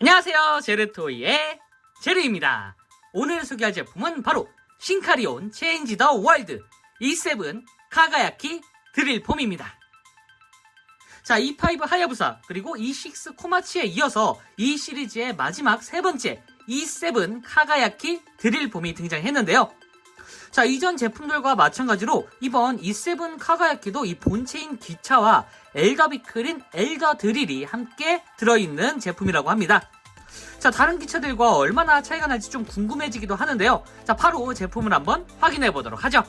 안녕하세요. 제르토이의 제르입니다. 오늘 소개할 제품은 바로 신카리온 체인지 더 월드 E7 카가야키 드릴폼입니다. 자, E5 하야부사 그리고 E6 코마치에 이어서 이 시리즈의 마지막 세 번째 E7 카가야키 드릴폼이 등장했는데요. 자, 이전 제품들과 마찬가지로 이번 E7 카가야키도 이 본체인 기차와 엘더 비클인 엘더 드릴이 함께 들어있는 제품이라고 합니다. 자, 다른 기차들과 얼마나 차이가 날지 좀 궁금해지기도 하는데요. 자, 바로 제품을 한번 확인해 보도록 하죠.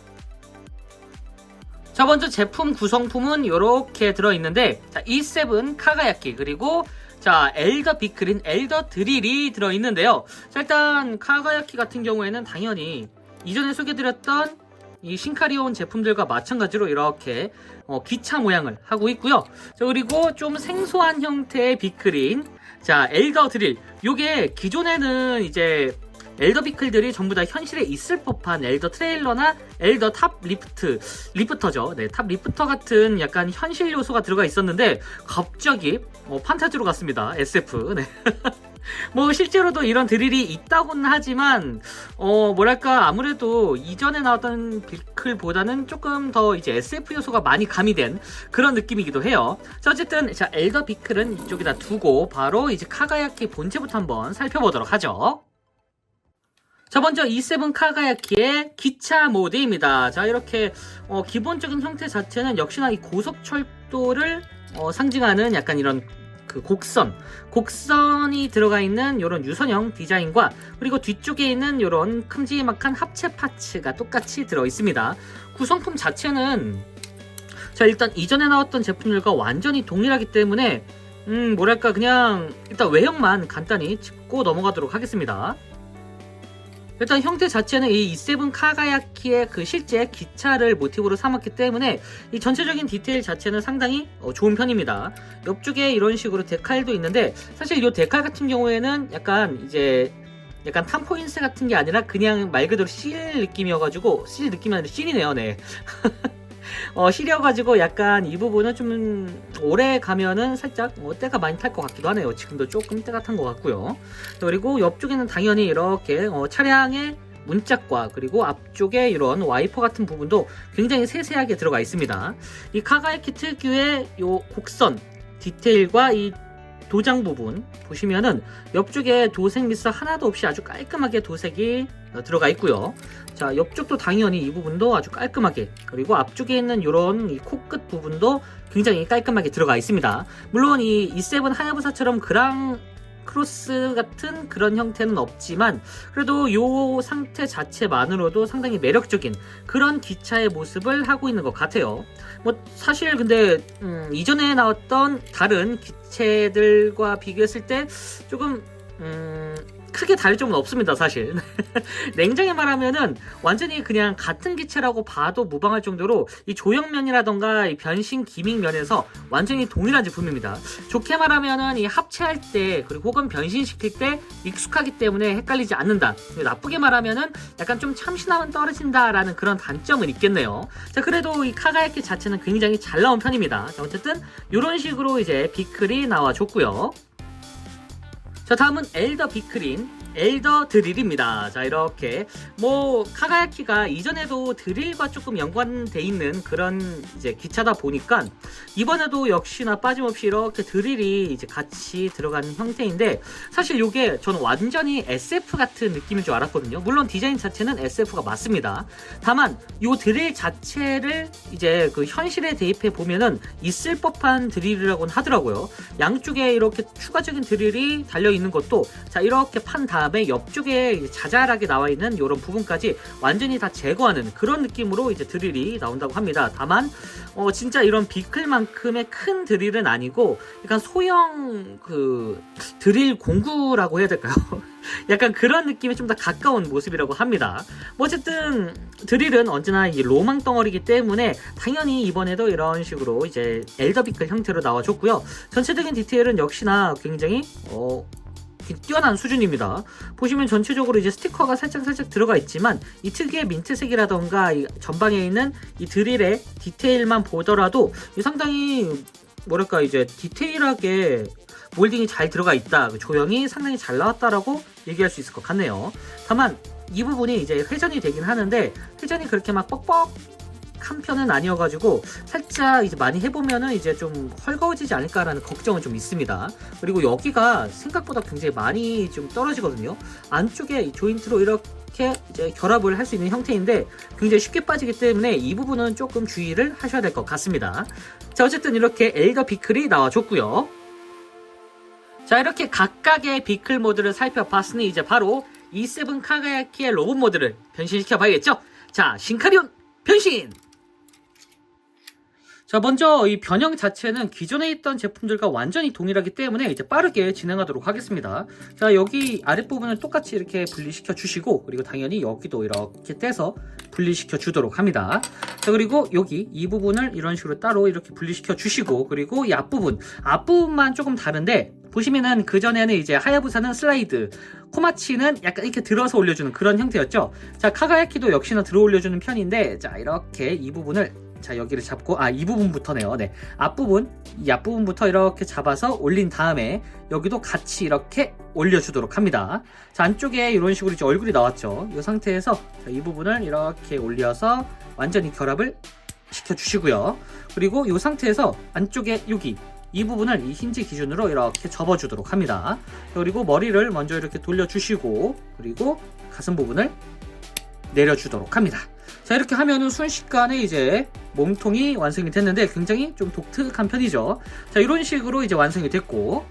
자, 먼저 제품 구성품은 이렇게 들어있는데, 자, E7 카가야키, 그리고 자, 엘더 비클인 엘더 드릴이 들어있는데요. 자, 일단 카가야키 같은 경우에는 당연히 이전에 소개드렸던 이 신카리온 제품들과 마찬가지로 이렇게 어, 기차 모양을 하고 있고요. 자, 그리고 좀 생소한 형태의 비클인 자 엘더 드릴 요게 기존에는 이제 엘더 비클들이 전부 다 현실에 있을 법한 엘더 트레일러나 엘더 탑 리프트 리프터죠. 네, 탑 리프터 같은 약간 현실 요소가 들어가 있었는데 갑자기 어, 판타지로 갔습니다. SF. 네. 뭐 실제로도 이런 드릴이 있다고는 하지만 어 뭐랄까 아무래도 이전에 나왔던 비클보다는 조금 더 이제 SF 요소가 많이 가미된 그런 느낌이기도 해요. 자 어쨌든 자 엘더 비클은 이쪽에다 두고 바로 이제 카가야키 본체부터 한번 살펴보도록 하죠. 자 먼저 E7 카가야키의 기차 모드입니다. 자 이렇게 어, 기본적인 형태 자체는 역시나 이 고속철도를 어, 상징하는 약간 이런 그 곡선, 곡선이 들어가 있는 이런 유선형 디자인과 그리고 뒤쪽에 있는 이런 큼지막한 합체 파츠가 똑같이 들어 있습니다. 구성품 자체는 자 일단 이전에 나왔던 제품들과 완전히 동일하기 때문에 음 뭐랄까 그냥 일단 외형만 간단히 짚고 넘어가도록 하겠습니다. 일단 형태 자체는 이 E7 카가야키의 그 실제 기차를 모티브로 삼았기 때문에 이 전체적인 디테일 자체는 상당히 어, 좋은 편입니다. 옆쪽에 이런 식으로 데칼도 있는데 사실 이 데칼 같은 경우에는 약간 이제 약간 탐포인스 같은 게 아니라 그냥 말 그대로 실 느낌이어가지고 실 느낌이 아니라 실이네요, 네. 어, 실이어가지고 약간 이 부분은 좀 오래 가면은 살짝 어, 때가 많이 탈 것 같기도 하네요. 지금도 조금 때가 탄 것 같고요. 그리고 옆쪽에는 당연히 이렇게 어, 차량의 문짝과 그리고 앞쪽에 이런 와이퍼 같은 부분도 굉장히 세세하게 들어가 있습니다. 이 카가야키 특유의 요 곡선 디테일과 이 도장 부분 보시면은 옆쪽에 도색 미스 하나도 없이 아주 깔끔하게 도색이 어, 들어가 있고요. 자 옆쪽도 당연히 이 부분도 아주 깔끔하게 그리고 앞쪽에 있는 이런 이 코끝 부분도 굉장히 깔끔하게 들어가 있습니다. 물론 이 E7 하야부사처럼 그랑 크로스 같은 그런 형태는 없지만 그래도 이 상태 자체만으로도 상당히 매력적인 그런 기차의 모습을 하고 있는 것 같아요. 뭐 사실 근데 음, 이전에 나왔던 다른 기체들과 비교했을 때 조금 음, 크게 다를 점은 없습니다, 사실. 냉정히 말하면은 완전히 그냥 같은 기체라고 봐도 무방할 정도로 이 조형면이라던가 이 변신 기믹 면에서 완전히 동일한 제품입니다. 좋게 말하면은 이 합체할 때 그리고 혹은 변신시킬 때 익숙하기 때문에 헷갈리지 않는다. 나쁘게 말하면은 약간 좀 참신함은 떨어진다라는 그런 단점은 있겠네요. 자, 그래도 이 카가야키 자체는 굉장히 잘 나온 편입니다. 자, 어쨌든 이런 식으로 이제 비클이 나와줬고요. 자 다음은 엘더 비클인 엘더 드릴입니다. 자 이렇게 뭐 카가야키가 이전에도 드릴과 조금 연관돼 있는 그런 이제 기차다 보니까 이번에도 역시나 빠짐없이 이렇게 드릴이 이제 같이 들어가는 형태인데 사실 이게 저는 완전히 SF 같은 느낌인 줄 알았거든요. 물론 디자인 자체는 SF가 맞습니다. 다만 이 드릴 자체를 이제 그 현실에 대입해 보면은 있을 법한 드릴이라고는 하더라고요. 양쪽에 이렇게 추가적인 드릴이 달려 있는 것도 자 이렇게 판다 음에 옆쪽에 자잘하게 나와 있는 이런 부분까지 완전히 다 제거하는 그런 느낌으로 이제 드릴이 나온다고 합니다. 다만 어 진짜 이런 비클만큼의 큰 드릴은 아니고 약간 소형 그 드릴 공구라고 해야 될까요? 약간 그런 느낌에 좀 더 가까운 모습이라고 합니다. 뭐 어쨌든 드릴은 언제나 이 로망 덩어리기 때문에 당연히 이번에도 이런 식으로 이제 엘더 비클 형태로 나와줬고요. 전체적인 디테일은 역시나 굉장히 어 뛰어난 수준입니다. 보시면 전체적으로 이제 스티커가 살짝 살짝 들어가 있지만 이 특유의 민트색이라던가 이 전방에 있는 이 드릴의 디테일만 보더라도 이 상당히 뭐랄까 이제 디테일하게 몰딩이 잘 들어가 있다, 그 조형이 상당히 잘 나왔다라고 얘기할 수 있을 것 같네요. 다만 이 부분이 이제 회전이 되긴 하는데 회전이 그렇게 막 뻑뻑 한 편은 아니어가지고 살짝 이제 많이 해보면은 이제 좀 헐거워지지 않을까라는 걱정은 좀 있습니다. 그리고 여기가 생각보다 굉장히 많이 좀 떨어지거든요. 안쪽에 이 조인트로 이렇게 이제 결합을 할 수 있는 형태인데 굉장히 쉽게 빠지기 때문에 이 부분은 조금 주의를 하셔야 될 것 같습니다. 자, 어쨌든 이렇게 엘더 비클이 나와줬고요. 자, 이렇게 각각의 비클 모드를 살펴봤으니 이제 바로 E7 카가야키의 로봇 모드를 변신시켜 봐야겠죠? 자, 신카리온 변신! 자, 먼저 이 변형 자체는 기존에 있던 제품들과 완전히 동일하기 때문에 이제 빠르게 진행하도록 하겠습니다. 자, 여기 아랫부분을 똑같이 이렇게 분리시켜 주시고, 그리고 당연히 여기도 이렇게 떼서 분리시켜 주도록 합니다. 자, 그리고 여기 이 부분을 이런 식으로 따로 이렇게 분리시켜 주시고, 그리고 이 앞부분, 앞부분만 조금 다른데, 보시면은 그전에는 이제 하야부사는 슬라이드, 코마치는 약간 이렇게 들어서 올려주는 그런 형태였죠. 자, 카가야키도 역시나 들어 올려주는 편인데, 자, 이렇게 이 부분을 자 여기를 잡고 아 이 부분부터네요. 네. 앞부분 이 앞부분부터 이렇게 잡아서 올린 다음에 여기도 같이 이렇게 올려주도록 합니다. 자 안쪽에 이런 식으로 이제 얼굴이 나왔죠. 이 상태에서 자, 이 부분을 이렇게 올려서 완전히 결합을 시켜 주시고요. 그리고 이 상태에서 안쪽에 여기 이 부분을 이 힌지 기준으로 이렇게 접어주도록 합니다. 그리고 머리를 먼저 이렇게 돌려주시고 그리고 가슴 부분을 내려주도록 합니다 자 이렇게 하면은 순식간에 이제 몸통이 완성이 됐는데 굉장히 좀 독특한 편이죠. 자 이런 식으로 이제 완성이 됐고.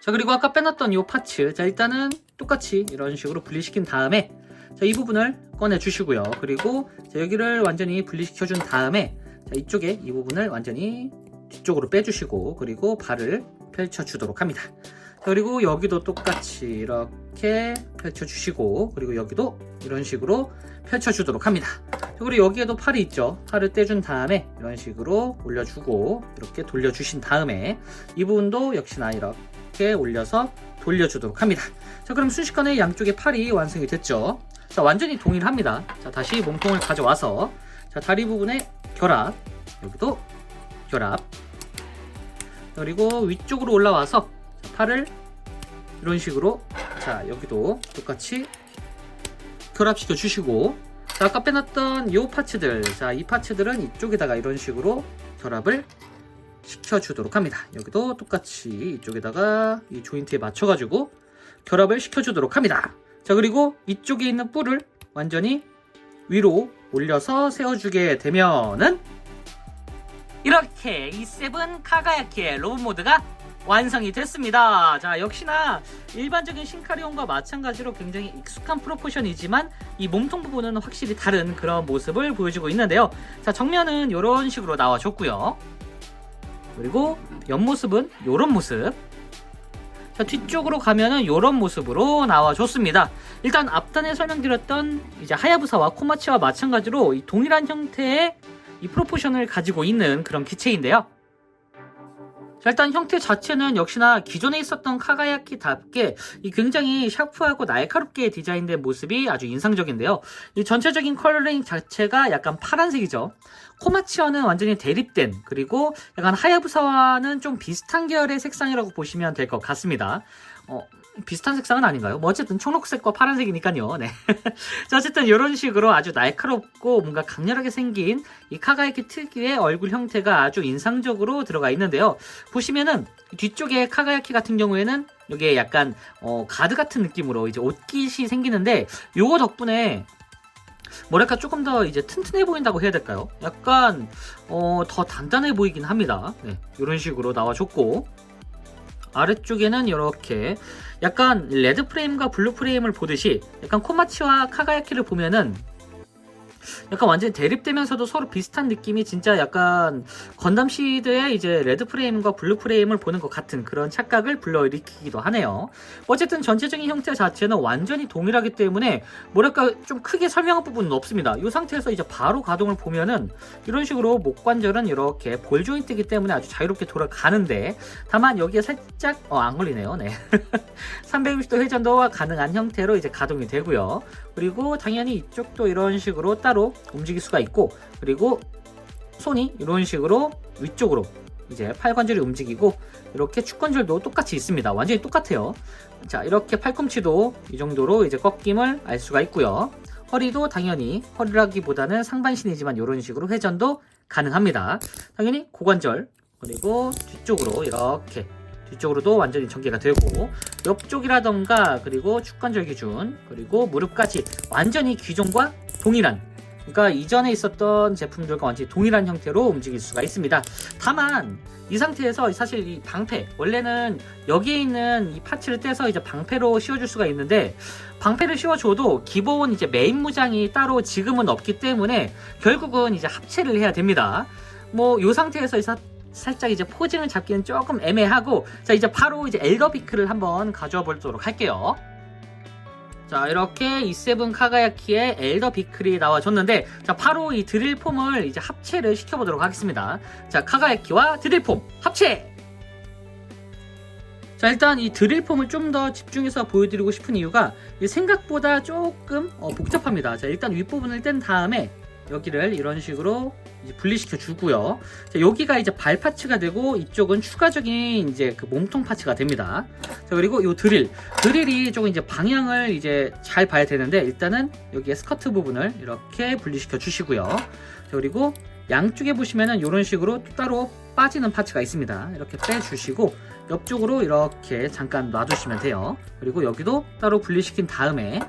자 그리고 아까 빼놨던 이 파츠. 자 일단은 똑같이 이런 식으로 분리시킨 다음에 자 이 부분을 꺼내 주시고요. 그리고 자, 여기를 완전히 분리시켜 준 다음에 자 이쪽에 이 부분을 완전히 뒤쪽으로 빼주시고 그리고 발을 펼쳐 주도록 합니다. 자, 그리고 여기도 똑같이 이렇게 펼쳐 주시고 그리고 여기도 이런 식으로 펼쳐주도록 합니다. 그리고 여기에도 팔이 있죠. 팔을 떼준 다음에 이런 식으로 올려주고 이렇게 돌려주신 다음에 이 부분도 역시나 이렇게 올려서 돌려주도록 합니다. 자 그럼 순식간에 양쪽의 팔이 완성이 됐죠. 자 완전히 동일합니다. 자 다시 몸통을 가져와서 자 다리 부분에 결합 여기도 결합 그리고 위쪽으로 올라와서 자, 팔을 이런 식으로. 자 여기도 똑같이 결합시켜 주시고. 자, 아까 빼놨던 이 파츠들. 자 이 파츠들은 이쪽에다가 이런 식으로 결합을 시켜 주도록 합니다. 여기도 똑같이 이쪽에다가 이 조인트에 맞춰 가지고 결합을 시켜 주도록 합니다. 자 그리고 이쪽에 있는 뿔을 완전히 위로 올려서 세워주게 되면은 이렇게 이 세븐 카가야키의 로봇 모드가 완성이 됐습니다. 자, 역시나 일반적인 신카리온과 마찬가지로 굉장히 익숙한 프로포션이지만 이 몸통 부분은 확실히 다른 그런 모습을 보여주고 있는데요. 자, 정면은 이런 식으로 나와줬고요. 그리고 옆모습은 이런 모습. 자, 뒤쪽으로 가면은 이런 모습으로 나와줬습니다. 일단 앞단에 설명드렸던 이제 하야부사와 코마치와 마찬가지로 이 동일한 형태의 이 프로포션을 가지고 있는 그런 기체인데요. 자, 일단 형태 자체는 역시나 기존에 있었던 카가야키답게 이 굉장히 샤프하고 날카롭게 디자인된 모습이 아주 인상적인데요. 이 전체적인 컬러링 자체가 약간 파란색이죠. 코마치와는 완전히 대립된 그리고 약간 하야부사와는 좀 비슷한 계열의 색상이라고 보시면 될 것 같습니다. 어, 비슷한 색상은 아닌가요? 뭐 어쨌든 초록색과 파란색이니까요. 네. 자, 어쨌든 이런 식으로 아주 날카롭고 뭔가 강렬하게 생긴 이 카가야키 특유의 얼굴 형태가 아주 인상적으로 들어가 있는데요. 보시면은 뒤쪽에 카가야키 같은 경우에는 여기에 약간 어, 가드 같은 느낌으로 이제 옷깃이 생기는데 요거 덕분에 뭐랄까 조금 더 이제 튼튼해 보인다고 해야 될까요? 약간 어, 더 단단해 보이긴 합니다. 네, 이런 식으로 나와줬고 아래쪽에는 이렇게 약간 레드 프레임과 블루 프레임을 보듯이 약간 코마치와 카가야키를 보면은 약간 완전히 대립되면서도 서로 비슷한 느낌이 진짜 약간 건담 시드의 이제 레드 프레임과 블루 프레임을 보는 것 같은 그런 착각을 불러일으키기도 하네요. 어쨌든 전체적인 형태 자체는 완전히 동일하기 때문에 뭐랄까 좀 크게 설명할 부분은 없습니다. 이 상태에서 이제 바로 가동을 보면은 이런 식으로 목 관절은 이렇게 볼 조인트이기 때문에 아주 자유롭게 돌아가는데 다만 여기에 살짝 어, 안 걸리네요. 네. 360도 회전도가 가능한 형태로 이제 가동이 되고요. 그리고 당연히 이쪽도 이런 식으로 따로 움직일 수가 있고 그리고 손이 이런 식으로 위쪽으로 이제 팔 관절이 움직이고 이렇게 축 관절도 똑같이 있습니다. 완전히 똑같아요. 자, 이렇게 팔꿈치도 이 정도로 이제 꺾임을 알 수가 있고요. 허리도 당연히 허리라기보다는 상반신이지만 이런 식으로 회전도 가능합니다. 당연히 고관절 그리고 뒤쪽으로 이렇게 뒤쪽으로도 완전히 전개가 되고 옆쪽이라던가 그리고 축관절 기준 그리고 무릎까지 완전히 기존과 동일한 그러니까 이전에 있었던 제품들과 완전히 동일한 형태로 움직일 수가 있습니다. 다만 이 상태에서 사실 이 방패 원래는 여기에 있는 이 파츠를 떼서 이제 방패로 씌워줄 수가 있는데 방패를 씌워줘도 기본 이제 메인 무장이 따로 지금은 없기 때문에 결국은 이제 합체를 해야 됩니다. 뭐 이 상태에서 사- 살짝 이제 포징을 잡기는 조금 애매하고 자 이제 바로 이제 엘더비크를 한번 가져와 보도록 할게요. 자 이렇게 E7 카가야키의 엘더 비클이 나와줬는데 자 바로 이 드릴폼을 이제 합체를 시켜보도록 하겠습니다. 자 카가야키와 드릴폼 합체! 자 일단 이 드릴폼을 좀 더 집중해서 보여드리고 싶은 이유가 이 생각보다 조금 어, 복잡합니다. 자 일단 윗부분을 뗀 다음에 여기를 이런 식으로 분리시켜 주고요 자, 여기가 이제 발 파츠가 되고 이쪽은 추가적인 이제 그 몸통 파츠가 됩니다 자 그리고 이 드릴 드릴이 조금 이제 방향을 이제 잘 봐야 되는데 일단은 여기에 스커트 부분을 이렇게 분리시켜 주시고요. 자, 그리고 양쪽에 보시면은 이런 식으로 또 따로 빠지는 파츠가 있습니다. 이렇게 빼주시고 옆쪽으로 이렇게 잠깐 놔두시면 돼요. 그리고 여기도 따로 분리시킨 다음에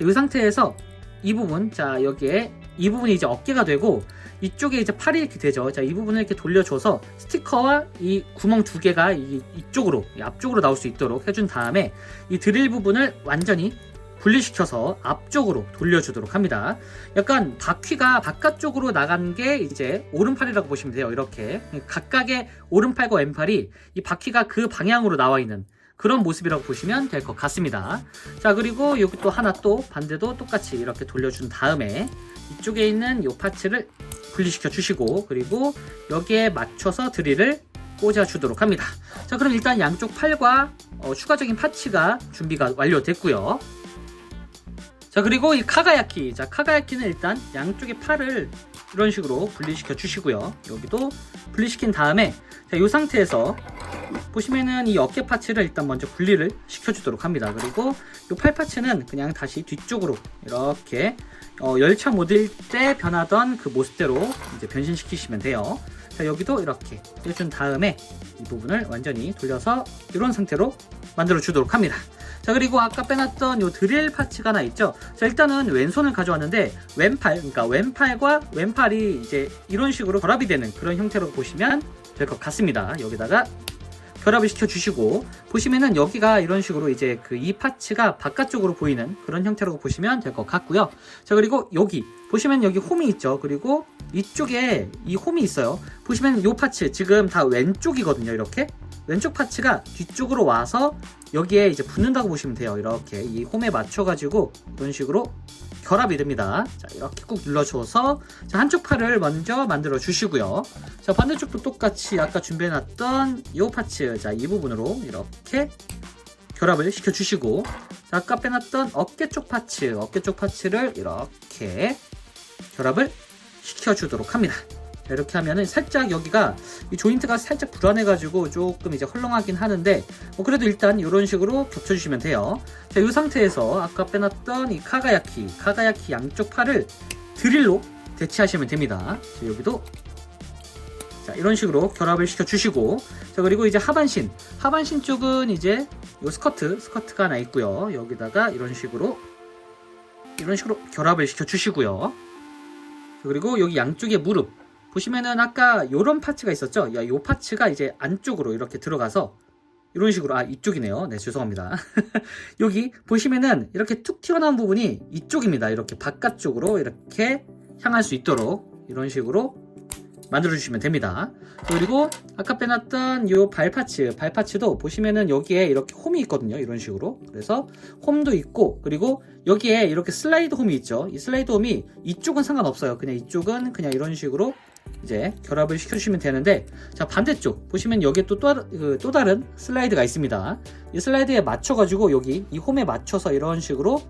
이 상태에서 이 부분 자 여기에 이 부분이 이제 어깨가 되고 이쪽에 이제 팔이 이렇게 되죠. 자, 이 부분을 이렇게 돌려줘서 스티커와 이 구멍 두 개가 이, 이쪽으로, 이 앞쪽으로 나올 수 있도록 해준 다음에 이 드릴 부분을 완전히 분리시켜서 앞쪽으로 돌려주도록 합니다. 약간 바퀴가 바깥쪽으로 나간 게 이제 오른팔이라고 보시면 돼요. 이렇게. 각각의 오른팔과 왼팔이 이 바퀴가 그 방향으로 나와 있는 그런 모습이라고 보시면 될 것 같습니다. 자, 그리고 여기 또 하나 또 반대도 똑같이 이렇게 돌려준 다음에 이쪽에 있는 이 파츠를 분리시켜 주시고 그리고 여기에 맞춰서 드릴을 꽂아 주도록 합니다. 자, 그럼 일단 양쪽 팔과 어, 추가적인 파츠가 준비가 완료됐고요. 자, 그리고 이 카가야키. 자, 카가야키는 일단 양쪽의 팔을 이런 식으로 분리시켜 주시고요. 여기도 분리시킨 다음에 자, 이 상태에서 보시면은 이 어깨 파츠를 일단 먼저 분리를 시켜주도록 합니다. 그리고 이 팔 파츠는 그냥 다시 뒤쪽으로 이렇게 어, 열차 모드일 때 변하던 그 모습대로 이제 변신시키시면 돼요. 자, 여기도 이렇게 해준 다음에 이 부분을 완전히 돌려서 이런 상태로 만들어 주도록 합니다. 자, 그리고 아까 빼놨던 요 드릴 파츠가 하나 있죠. 자, 일단은 왼손을 가져왔는데 왼팔, 그러니까 왼팔과 왼팔이 이제 이런 식으로 결합이 되는 그런 형태로 보시면 될 것 같습니다. 여기다가 결합을 시켜 주시고 보시면은 여기가 이런 식으로 이제 그 이 파츠가 바깥쪽으로 보이는 그런 형태로 보시면 될 것 같고요. 자 그리고 여기 보시면 여기 홈이 있죠. 그리고 이쪽에 이 홈이 있어요. 보시면 이 파츠 지금 다 왼쪽이거든요. 이렇게 왼쪽 파츠가 뒤쪽으로 와서 여기에 이제 붙는다고 보시면 돼요. 이렇게 이 홈에 맞춰가지고 이런 식으로 결합이 됩니다. 자, 이렇게 꾹 눌러줘서 자, 한쪽 팔을 먼저 만들어 주시고요. 자, 반대쪽도 똑같이 아까 준비해놨던 이 파츠, 자, 이 부분으로 이렇게 결합을 시켜 주시고, 자, 아까 빼놨던 어깨 쪽 파츠, 어깨 쪽 파츠를 이렇게 결합을 시켜 주도록 합니다. 자, 이렇게 하면은 살짝 여기가 이 조인트가 살짝 불안해가지고 조금 이제 헐렁하긴 하는데 뭐 그래도 일단 이런 식으로 겹쳐주시면 돼요. 자, 이 상태에서 아까 빼놨던 이 카가야키, 카가야키 양쪽 팔을 드릴로 대치하시면 됩니다. 자, 여기도 자, 이런 식으로 결합을 시켜 주시고 자, 그리고 이제 하반신, 하반신 쪽은 이제 요 스커트, 스커트가 하나 있고요. 여기다가 이런 식으로 이런 식으로 결합을 시켜 주시고요. 자, 그리고 여기 양쪽에 무릎 보시면은 아까 요런 파츠가 있었죠? 야, 요 파츠가 이제 안쪽으로 이렇게 들어가서 이런 식으로 아 이쪽이네요. 네 죄송합니다. 여기 보시면은 이렇게 툭 튀어나온 부분이 이쪽입니다. 이렇게 바깥쪽으로 이렇게 향할 수 있도록 이런 식으로 만들어 주시면 됩니다. 그리고 아까 빼놨던 요 발파츠, 발파츠도 보시면은 여기에 이렇게 홈이 있거든요. 이런 식으로. 그래서 홈도 있고 그리고 여기에 이렇게 슬라이드 홈이 있죠. 이 슬라이드 홈이 이쪽은 상관없어요. 그냥 이쪽은 그냥 이런 식으로 이제 결합을 시켜주시면 되는데 자 반대쪽 보시면 여기에 또, 또, 그, 또 다른 슬라이드가 있습니다. 이 슬라이드에 맞춰가지고 여기 이 홈에 맞춰서 이런 식으로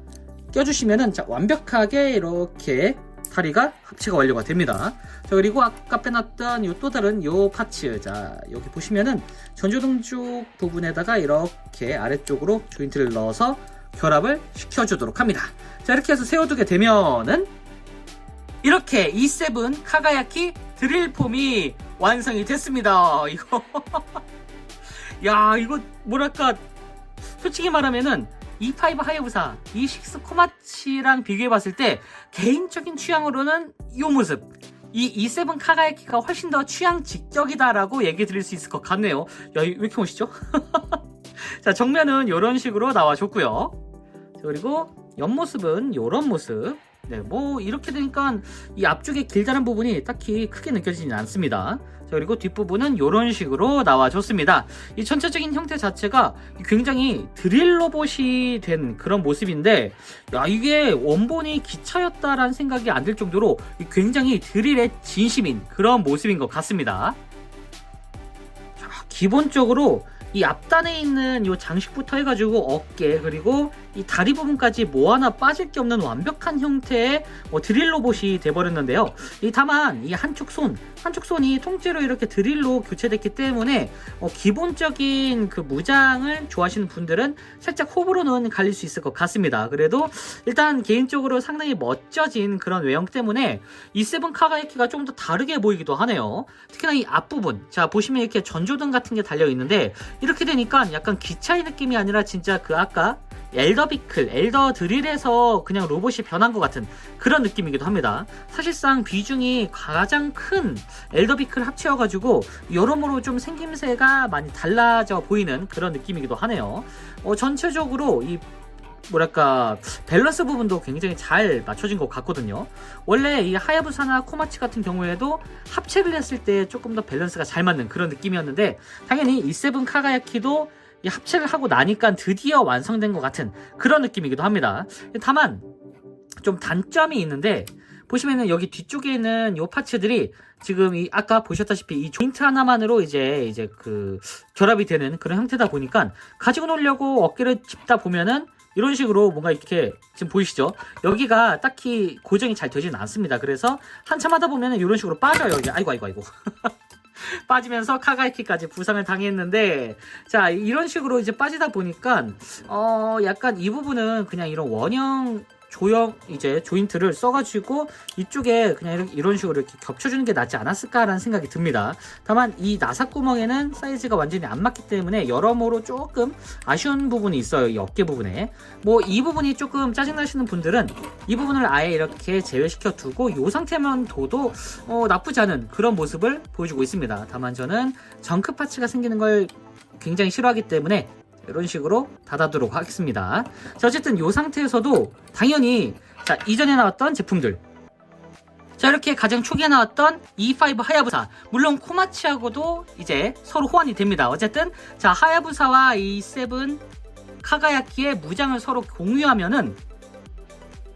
껴주시면은 자 완벽하게 이렇게 다리가 합체가 완료가 됩니다. 자, 그리고 아까 빼놨던 요또 다른 요 파츠. 자, 여기 보시면은 전조등 쪽 부분에다가 이렇게 아래쪽으로 조인트를 넣어서 결합을 시켜주도록 합니다. 자, 이렇게 해서 세워두게 되면은 이렇게 E7 카가야키 드릴 폼이 완성이 됐습니다. 이거. 야, 이거 뭐랄까. 솔직히 말하면은 E5 하야부사, E6 코마치랑 비교해 봤을 때 개인적인 취향으로는 이 모습. 이 E7 카가야키가 훨씬 더 취향 직격이다라고 얘기 드릴 수 있을 것 같네요. 야, 왜 이렇게 멋있죠? 자, 정면은 이런 식으로 나와줬고요. 자, 그리고 옆모습은 이런 모습. 네, 뭐 이렇게 되니까 이 앞쪽에 길다란 부분이 딱히 크게 느껴지진 않습니다. 자, 그리고 뒷부분은 이런 식으로 나와줬습니다. 이 전체적인 형태 자체가 굉장히 드릴 로봇이 된 그런 모습인데, 야, 이게 원본이 기차였다라는 생각이 안 들 정도로 굉장히 드릴의 진심인 그런 모습인 것 같습니다. 자, 기본적으로 이 앞단에 있는 이 장식부터 해가지고 어깨 그리고 이 다리 부분까지 뭐 하나 빠질 게 없는 완벽한 형태의 뭐 드릴 로봇이 돼버렸는데요. 이 다만 이 한쪽 손, 한쪽 손이 통째로 이렇게 드릴로 교체됐기 때문에 어, 기본적인 그 무장을 좋아하시는 분들은 살짝 호불호는 갈릴 수 있을 것 같습니다. 그래도 일단 개인적으로 상당히 멋져진 그런 외형 때문에 이 세븐 카가이키가 좀 더 다르게 보이기도 하네요. 특히나 이 앞부분, 자 보시면 이렇게 전조등 같은 게 달려 있는데 이렇게 되니까 약간 기차의 느낌이 아니라 진짜 그 아까 엘더 비클, 엘더 드릴에서 그냥 로봇이 변한 것 같은 그런 느낌이기도 합니다. 사실상 비중이 가장 큰 엘더 비클 합체여가지고 여러모로 좀 생김새가 많이 달라져 보이는 그런 느낌이기도 하네요. 어, 전체적으로 이 뭐랄까 밸런스 부분도 굉장히 잘 맞춰진 것 같거든요. 원래 이 하야부사나 코마치 같은 경우에도 합체를 했을 때 조금 더 밸런스가 잘 맞는 그런 느낌이었는데 당연히 이 세븐 카가야키도 이 합체를 하고 나니까 드디어 완성된 것 같은 그런 느낌이기도 합니다. 다만 좀 단점이 있는데 보시면은 여기 뒤쪽에 있는 요 파츠들이 지금 이 아까 보셨다시피 이 조인트 하나만으로 이제 이제 그 결합이 되는 그런 형태다 보니까 가지고 놀려고 어깨를 짚다 보면은 이런 식으로 뭔가 이렇게 지금 보이시죠? 여기가 딱히 고정이 잘 되지는 않습니다. 그래서 한참 하다 보면은 이런 식으로 빠져요. 여기 아이고 아이고 아이고. 빠지면서 카가이키까지 부상을 당했는데 자 이런 식으로 이제 빠지다 보니까 어 약간 이 부분은 그냥 이런 원형 조형 이제 조인트를 써가지고 이쪽에 그냥 이런 식으로 이렇게 겹쳐주는 게 낫지 않았을까라는 생각이 듭니다. 다만 이 나사 구멍에는 사이즈가 완전히 안 맞기 때문에 여러모로 조금 아쉬운 부분이 있어요. 이 어깨 부분에 뭐 이 부분이 조금 짜증 나시는 분들은 이 부분을 아예 이렇게 제외시켜 두고 이 상태만 둬도 어, 나쁘지 않은 그런 모습을 보여주고 있습니다. 다만 저는 정크 파츠가 생기는 걸 굉장히 싫어하기 때문에 이런 식으로 닫아두도록 하겠습니다. 자, 어쨌든 이 상태에서도 당연히 자 이전에 나왔던 제품들 자 이렇게 가장 초기에 나왔던 E5 하야부사 물론 코마치하고도 이제 서로 호환이 됩니다. 어쨌든 자 하야부사와 E7 카가야키의 무장을 서로 공유하면은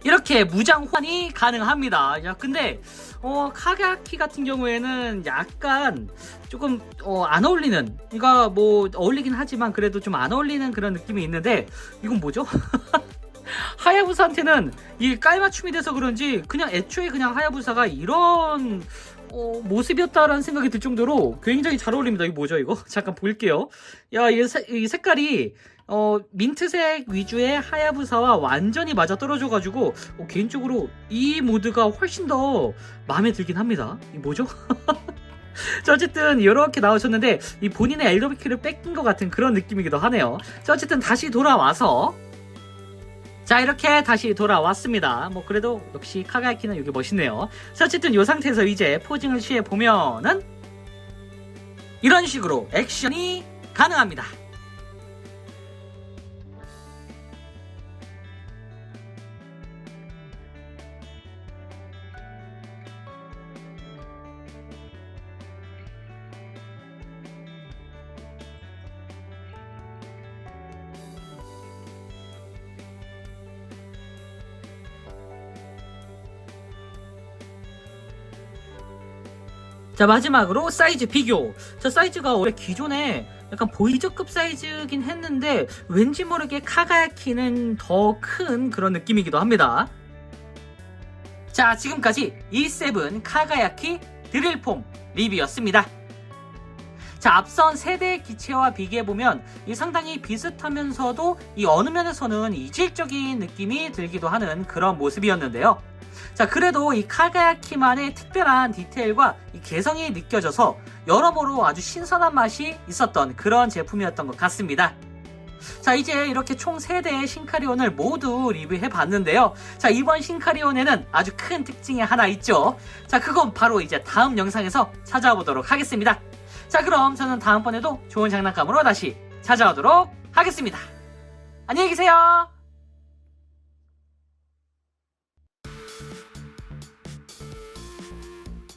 이렇게 무장 호환이 가능합니다. 야 근데 어 카가야키 같은 경우에는 약간 조금 어, 안 어울리는 그러니까 뭐 어울리긴 하지만 그래도 좀 안 어울리는 그런 느낌이 있는데 이건 뭐죠? 하야부사한테는 이 깔맞춤이 돼서 그런지 그냥 애초에 그냥 하야부사가 이런 어, 모습이었다라는 생각이 들 정도로 굉장히 잘 어울립니다. 이거 뭐죠 이거? 잠깐 볼게요. 야, 이, 세- 이 색깔이 어, 민트색 위주의 하야부사와 완전히 맞아 떨어져가지고 어, 개인적으로 이 모드가 훨씬 더 마음에 들긴 합니다. 이 뭐죠? 자, 어쨌든 이렇게 나오셨는데 이 본인의 엘더비키를 뺏긴 것 같은 그런 느낌이기도 하네요. 자, 어쨌든 다시 돌아와서 자 이렇게 다시 돌아왔습니다. 뭐 그래도 역시 카가야키는 여기 멋있네요. 자 어쨌든 이 상태에서 이제 포징을 취해 보면은 이런 식으로 액션이 가능합니다. 자 마지막으로 사이즈 비교. 자 사이즈가 원래 기존에 약간 보이저급 사이즈긴 했는데 왠지 모르게 카가야키는 더 큰 그런 느낌이기도 합니다. 자, 지금까지 E7 카가야키 드릴폼 리뷰였습니다. 자, 앞선 세대의 기체와 비교해보면 이 상당히 비슷하면서도 이 어느 면에서는 이질적인 느낌이 들기도 하는 그런 모습이었는데요. 자, 그래도 이 카가야키만의 특별한 디테일과 이 개성이 느껴져서 여러모로 아주 신선한 맛이 있었던 그런 제품이었던 것 같습니다. 자, 이제 이렇게 총 3대의 신카리온을 모두 리뷰해 봤는데요. 자, 이번 신카리온에는 아주 큰 특징이 하나 있죠. 자, 그건 바로 이제 다음 영상에서 찾아보도록 하겠습니다. 자, 그럼 저는 다음번에도 좋은 장난감으로 다시 찾아오도록 하겠습니다. 안녕히 계세요.